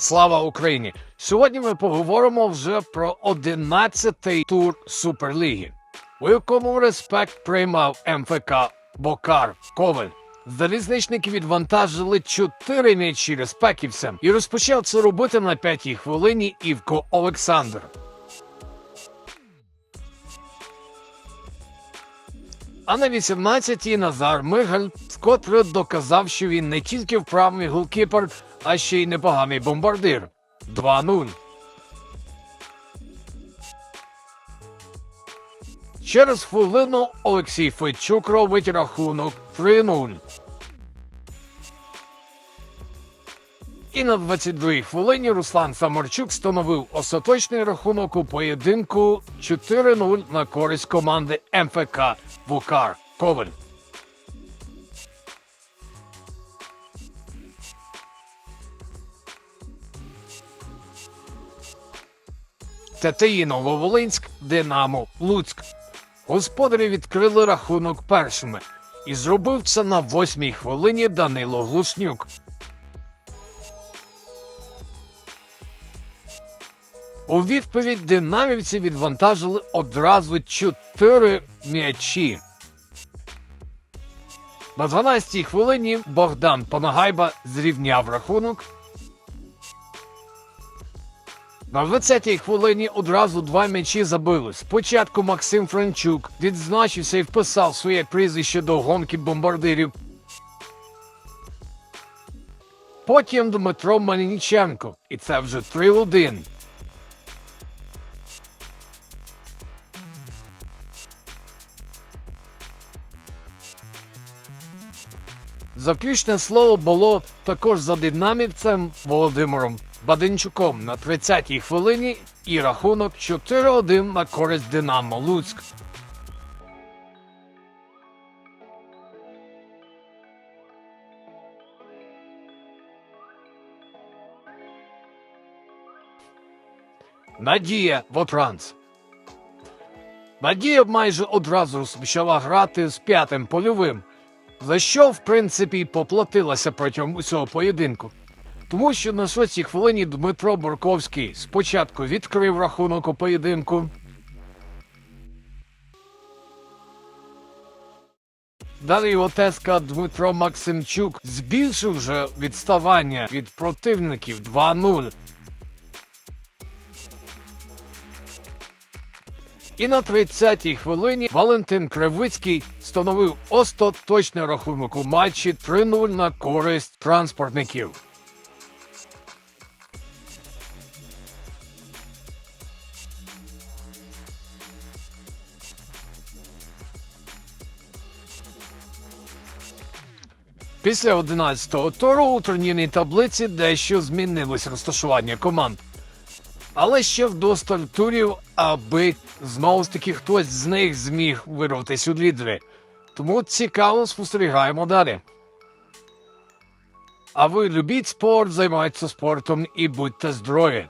Слава Україні! Сьогодні ми поговоримо вже про 11-й тур Суперліги, у якому респект приймав МФК Бокар Коваль. Залізничники відвантажили чотири м'ячі респеківцям і розпочав це робити на п'ятій хвилині Івко Олександр. А на 18-й Назар Мигаль вкотре доказав, що він не тільки вправний голкіпер, а ще й непоганий бомбардир. 2-0. Через хвилину Олексій Федчук робить рахунок 3-0. І на 22-й хвилині Руслан Самарчук встановив остаточний рахунок у поєдинку 4-0 на користь команди МФК Вукар Коваль. ТТІ Нововолинськ, Динамо Луцьк. Господарі відкрили рахунок першими. І зробив це на восьмій хвилині Данило Глушнюк. У відповідь динамівці відвантажили одразу чотири м'ячі. На 12-й хвилині Богдан Панагайба зрівняв рахунок. На 20-й хвилині одразу два м'ячі забили. Спочатку Максим Франчук відзначився і вписав своє прізвище до гонки бомбардирів. Потім Дмитро Мельниченко. І це вже 3-1. Заключне слово було також за динамівцем Володимиром Баденчуком на 30-й хвилині і рахунок 4-1 на користь Динамо Луцьк. Надія Вотранс. Надія майже одразу почала грати з п'ятим польовим, за що, в принципі, поплатилася протягом усього поєдинку. Тому що на шостій хвилині Дмитро Борковський спочатку відкрив рахунок у поєдинку. Далі його тезка Дмитро Максимчук збільшив вже відставання від противників 2-0. І на 30-й хвилині Валентин Кривицький встановив остаточний рахунок у матчі 3-0 на користь транспортників. Після 11-го туру у турнірній таблиці дещо змінилось розташування команд. Але ще вдосталь турів, аби знову ж таки хтось з них зміг вирватися у лідери. Тому цікаво спостерігаємо далі. А ви любіть спорт, займайтеся спортом і будьте здорові!